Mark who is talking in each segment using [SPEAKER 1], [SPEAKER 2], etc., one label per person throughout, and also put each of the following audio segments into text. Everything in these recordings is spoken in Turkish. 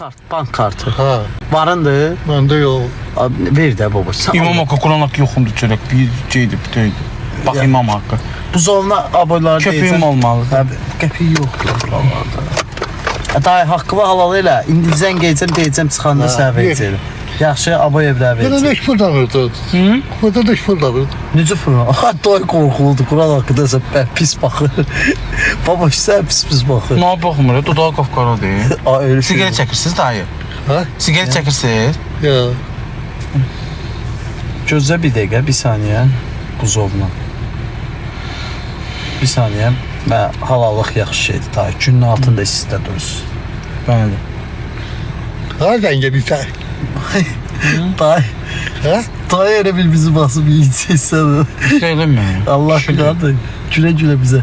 [SPEAKER 1] kart, bank kartı.
[SPEAKER 2] Ha,
[SPEAKER 1] Varındı.
[SPEAKER 2] məndə yox.
[SPEAKER 1] Abi, Ver də baba. Sən
[SPEAKER 3] İmam haqqı Quran haqqı yoxumdur çörək. Bir şeydir, büteydi. Bax
[SPEAKER 1] Ya.
[SPEAKER 3] imam haqqı.
[SPEAKER 1] bu zoluna aboyları
[SPEAKER 3] Köpüyüm olmalı.
[SPEAKER 1] Abi, qəpiyi yoxdur buralarda. Dayı haqqı və halal elə. İndi zəng edəcəm, deyəcəm çıxanda
[SPEAKER 2] ver.
[SPEAKER 1] verəcəm. Yaxşı, aboy evlər
[SPEAKER 2] Burada
[SPEAKER 1] verəcəm.
[SPEAKER 2] neç puldanırdı?
[SPEAKER 3] Hı?
[SPEAKER 2] Burada neç puldanırdı?
[SPEAKER 1] Necə fırma? Doy qorxuludur. Quran haqqında sən pis baxır. Baba sən pis pis baxır.
[SPEAKER 3] Nə baxmır, dodağı qapqaradır.
[SPEAKER 1] A öyle şey.
[SPEAKER 3] Siqaret çəkirsiniz dayı.
[SPEAKER 2] Ha?
[SPEAKER 3] Siqaret çəkirsiniz.
[SPEAKER 2] Ya.
[SPEAKER 1] Gözlə bir dəqiqə, bir saniyə. Buzovla. Bir saniyə. Mən halallıq yaxşı şeydir. Dayı günün altında istidə durursun.
[SPEAKER 3] Bəli.
[SPEAKER 2] Ha zəng edirsən?
[SPEAKER 1] Dayı,
[SPEAKER 2] Ha?
[SPEAKER 1] dayı elə bil bizi basıb yiyəcəksən.
[SPEAKER 3] Söyləmə.
[SPEAKER 1] Allah bilir. Gülə gülə bizə.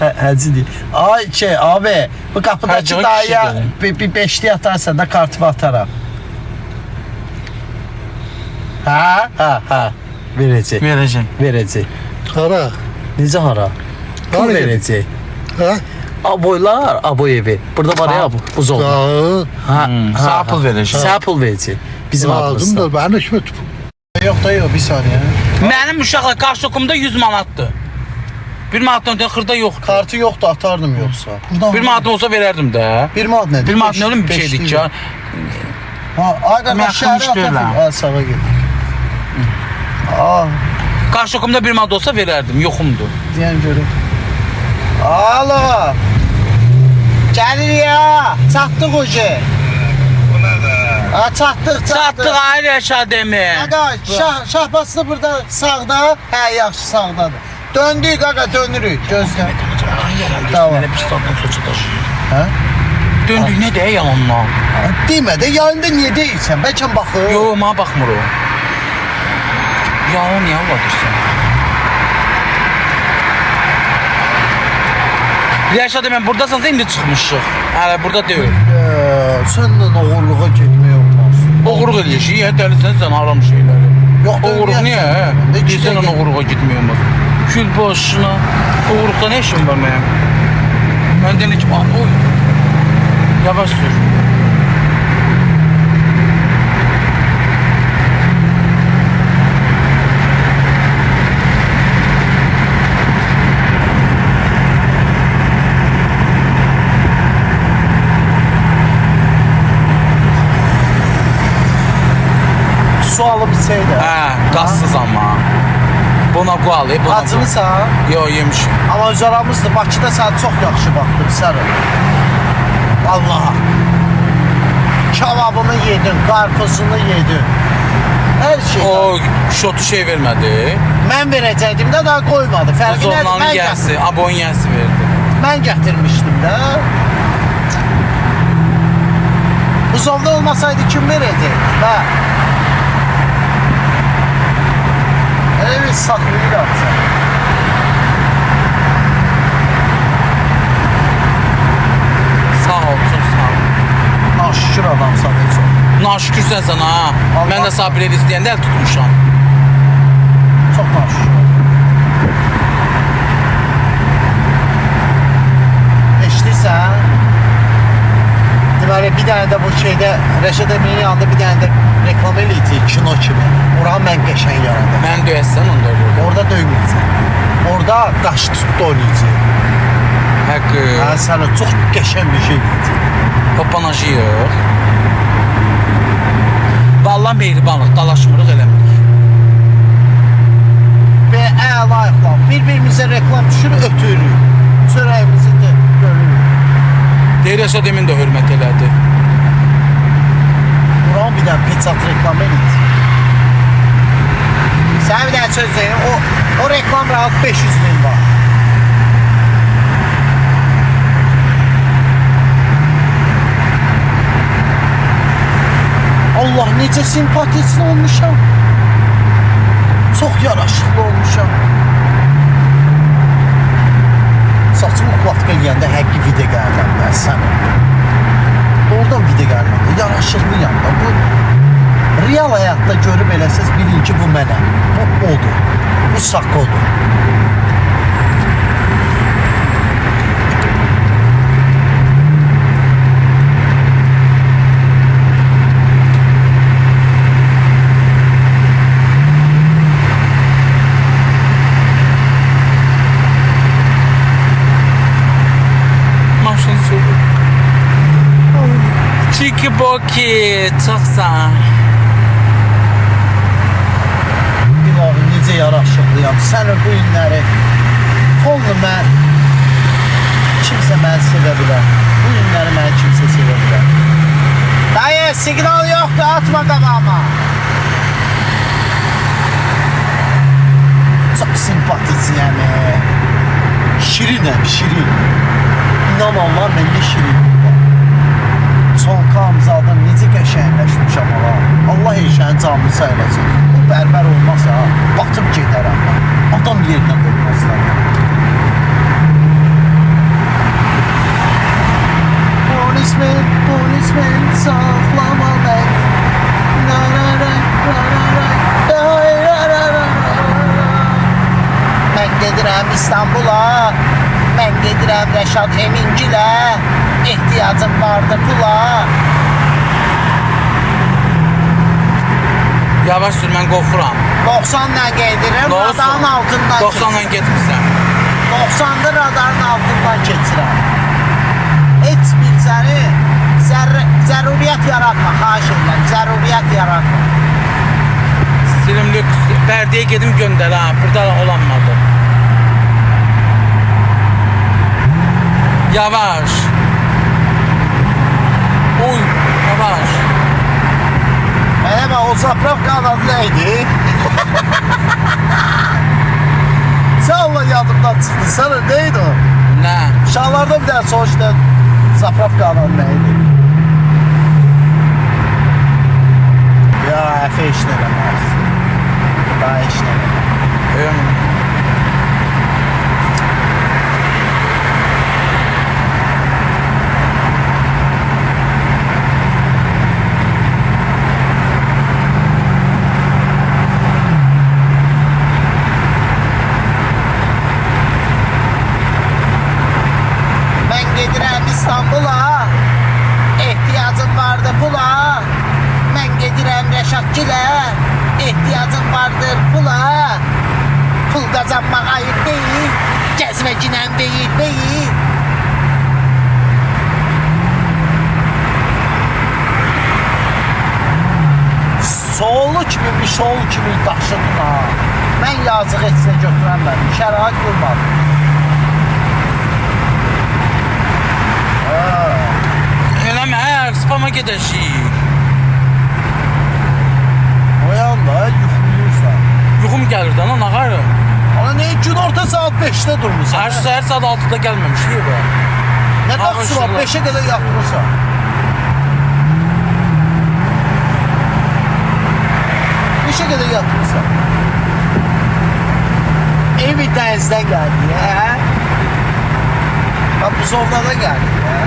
[SPEAKER 1] Hə, həci deyil. Ay şey abi bu qapıdakı
[SPEAKER 3] Hə,
[SPEAKER 1] dayıya
[SPEAKER 3] kişidir.
[SPEAKER 1] bir, bir beşli atarsan da kartımı ataram. Ha ha ha. Verəcək.
[SPEAKER 3] Verəcək.
[SPEAKER 1] Verəcək.
[SPEAKER 2] Hara?
[SPEAKER 1] Necə hara? Pul
[SPEAKER 2] Hara
[SPEAKER 1] verəcək.
[SPEAKER 2] Ha?
[SPEAKER 1] Aboylar, aboy evi. Burada var ya bu, zol.
[SPEAKER 2] Ya.
[SPEAKER 1] Ha,
[SPEAKER 3] Hmm, pul verəcək.
[SPEAKER 1] Bizim adımızda.
[SPEAKER 2] Lazımdır. Mənim işimə
[SPEAKER 1] Yox da yox, bir saniyə.
[SPEAKER 3] Mənim uşaqlar qarşıqımda 100 manatdır. Bir manatdan ötə xırda yoxdur.
[SPEAKER 1] Kartı yoxdur, atardım yoxsa. Buradan
[SPEAKER 3] Bir manat olsa verərdim də.
[SPEAKER 1] Bir manat nədir?
[SPEAKER 3] Bir manat nə ölüm bir ki. ya.
[SPEAKER 1] Ha, ay
[SPEAKER 3] Mən
[SPEAKER 1] qardaş, şəhərə
[SPEAKER 3] yaxın işləyirəm.
[SPEAKER 1] atardım. Ha, sağa get. Aa,
[SPEAKER 3] Qarşıqımda bir manat olsa verərdim, yoxumdur.
[SPEAKER 1] deyən görüm. Alo. Gəlir ya. Çatdıq hoca. Ha, çatdıq, çatdıq.
[SPEAKER 3] Satdıq ay Rəşad əmi.
[SPEAKER 1] Qaqa, şah, şahbaslı burada sağda. Hə, yaxşı sağdadır. Döndük qaqa, dönürük. Gözlə. Tamam.
[SPEAKER 3] Mənə bir saatdan soçudur.
[SPEAKER 1] Hə?
[SPEAKER 3] Döndük nə deyə yalanla.
[SPEAKER 1] Demə də, yayında niyə deyirsən? Bəlkə baxır.
[SPEAKER 3] Yo, mənə baxmır o. Yalan niyə anlatırsan? Rəşad əmi, buradasan, indi çıxmışıq. Hələ burada deyil.
[SPEAKER 1] Ee, səndən oğurluğa getmək olmaz.
[SPEAKER 3] Oğurluq eləyir, ya dəlisən sən haram niyə? hə?
[SPEAKER 1] Ne
[SPEAKER 3] Bilsən
[SPEAKER 1] güzel.
[SPEAKER 3] ona oğurluğa getmək olmaz. Kül başına. Oğurluqda nə işin var mənim? Mən deyən ki. Yavaş sür.
[SPEAKER 1] Alıb içəydə.
[SPEAKER 3] Hə, qazsız amma. Buna qoy, buna qoy.
[SPEAKER 1] Acılısan,
[SPEAKER 3] Yo, yemişim.
[SPEAKER 1] amma öz aramızdır. Bakıda sən çox yaxşı baxdın, sərə. Allah. Kebabını yedin, qarpızını yedin. Hər şey.
[SPEAKER 3] O şotu şey vermədi.
[SPEAKER 1] Mən verəcəkdim də daha qoymadı. Fərqi nədir? Mən,
[SPEAKER 3] yəsi, abon yəsi verdi.
[SPEAKER 1] mən gətirmişdim də. Bu zolda olmasaydı kim verəcək? Hə. Bir saxlayıram sən.
[SPEAKER 3] Sağ ol, çox sağ ol.
[SPEAKER 1] Naşükür adamsan heç o.
[SPEAKER 3] Naşükürsən sən ha.
[SPEAKER 1] Allah-
[SPEAKER 3] Mən də Sabir el istəyəndə əl tutmuşam.
[SPEAKER 1] Çox naşükür. Eşidirsən? Deməli bir dənə də bu şeydə Rəşad Əminin yanında bir dənə də reklam eləyəcək kino kimi. Oranı mən qəşəng yaradım.
[SPEAKER 3] Mən döyəsən onda burada.
[SPEAKER 1] Orada döyməyəcək. Orada qaş tutdu oynayacaq.
[SPEAKER 3] Haqqı.
[SPEAKER 1] Hə, sənə çox qəşəng bir şey eləyəcək.
[SPEAKER 3] Hopanajı yox. Vallahi mehribanlıq, dalaşmırıq eləmirik.
[SPEAKER 1] Və əla reklam. Bir-birimizə reklam düşür, ötürürük. Çörəyimizi də görürük.
[SPEAKER 3] Deyir Rəşad Emin də hörmət elədi.
[SPEAKER 1] Bir dənə peçat reklamı eləyəcək. Sənə bir dənə söz deyim, o, o reklam rahat 500 min var. Allah necə simpatik olmuşam. Çox yaraşıqlı olmuşam. Saçımı qulatka yeyəndə həqqi video gəlirəm mən sənə. Yaraşıqlıyam da. Bu real həyatda görüb eləsəz bilin ki, bu mənəm. Bu odur. Bu sakodur.
[SPEAKER 3] Çiki boki. Çok sağ ol.
[SPEAKER 1] İlahi necə yaraşıqlıyam. Səni bu günləri tonlu mən kimsə məni sevə bilər. Bu günləri məni kimsə sevə bilər. Dayı, siqnal yoxdur, atma qabağıma. Çox simpatikiyəm. Şirinəm, şirin. İnan Allah, məndə şirin. Çolkam zadım necə qəşəngləşmişəm ala. Allah eşənin canını saylasın. Bu bərbər olmasa batıb gedərəm. Adam yerinə qoymazlar. Polismen, polismen saxlama məni. Mən gedirəm İstanbula. Mən gedirəm Rəşad Emingilə. Ehtiyacım vardı pula.
[SPEAKER 3] Yavaş sür mən qorxuram.
[SPEAKER 1] 90 ilə gedirirəm, radarın altından
[SPEAKER 3] 90 ilə getmirsən.
[SPEAKER 1] 90'da radarın altından keçirəm. Heç bir səni zərr zəruriyyət yaratma, xahiş edirəm, zəruriyyət yaratma.
[SPEAKER 3] Silimli Bərdiyə gedim göndər ha. Burada olanmadı. Yavaş. Yavaş.
[SPEAKER 1] Bax, o zapravka adı nə idi? Sən Allah yadımdan çıxdı, sana neydi o?
[SPEAKER 3] Nə?
[SPEAKER 1] Uşaqlarda bir dənə soruşdu, zapravka adı nə idi? Ya, əfə işləməz. Daha işləməz.
[SPEAKER 3] Öyüm.
[SPEAKER 1] Mən gedirəm İstanbula. Ehtiyacım vardı pula. Mən gedirəm Rəşadgilə. Ehtiyacım vardır pula. Pul qazanmaq ayıb deyil. Gəzməcinə deyil, deyil. Soğulu kimi bir şol kimi daşıdın ha. Mən yazıq etsə götürəm mən. Şərait qurmadım.
[SPEAKER 3] Eləmə, spama gedəşik.
[SPEAKER 1] Oyan da yuxuluyursan.
[SPEAKER 3] Yuxum gəlir də lan ağarı.
[SPEAKER 1] Ana ne gün orta saat 5'te durmuşsan?
[SPEAKER 3] Hər səhər saat 6-da gəlməmişik bə.
[SPEAKER 1] Ne taksi var
[SPEAKER 3] Ağır
[SPEAKER 1] 5'e kadar yatmışsan. Beşe kadar yatmışsan. Evi denizden geldi ya. Bak bu sofradan geldi ya.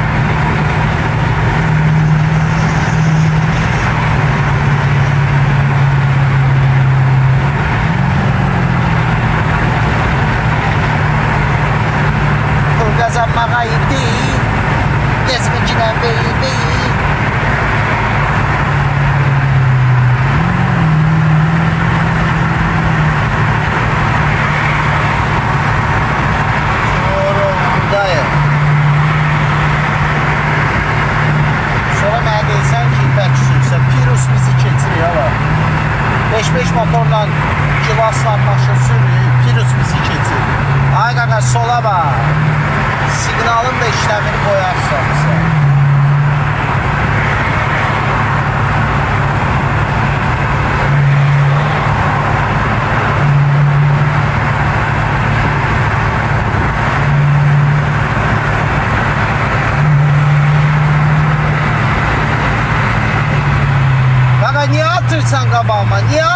[SPEAKER 1] Değil. Gezmekine değil değil. Sorundayım. Sonra mənə deyirsən ki, ipək sürsən, Pirus bizi keçiriyor ala. 5-5 motorla gilasla maşın sürüyor, Pirus bizi keçir. Ay sola bax. Siqnalın da işləmini qoyarsan sən. Qaqa niyə atırsan qabağıma? Niyə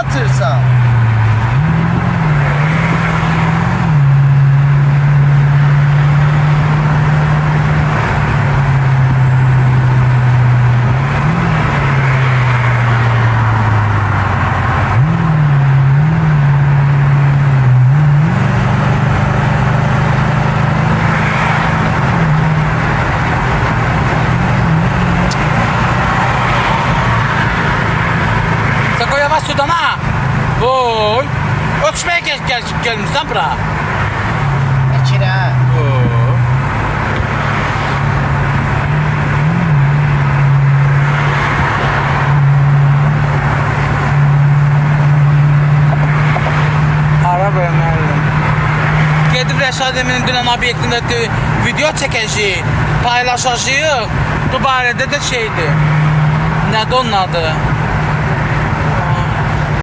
[SPEAKER 3] Çarpışmaya gel, gel, gelmiş lan bura. Bekir ha. Oo. Araba
[SPEAKER 1] önerdim.
[SPEAKER 3] Gidip Reşat Emin'in dün ana obyektinde video çekeceği, paylaşacağı. Bu barede de şeydi. Ne onun adı?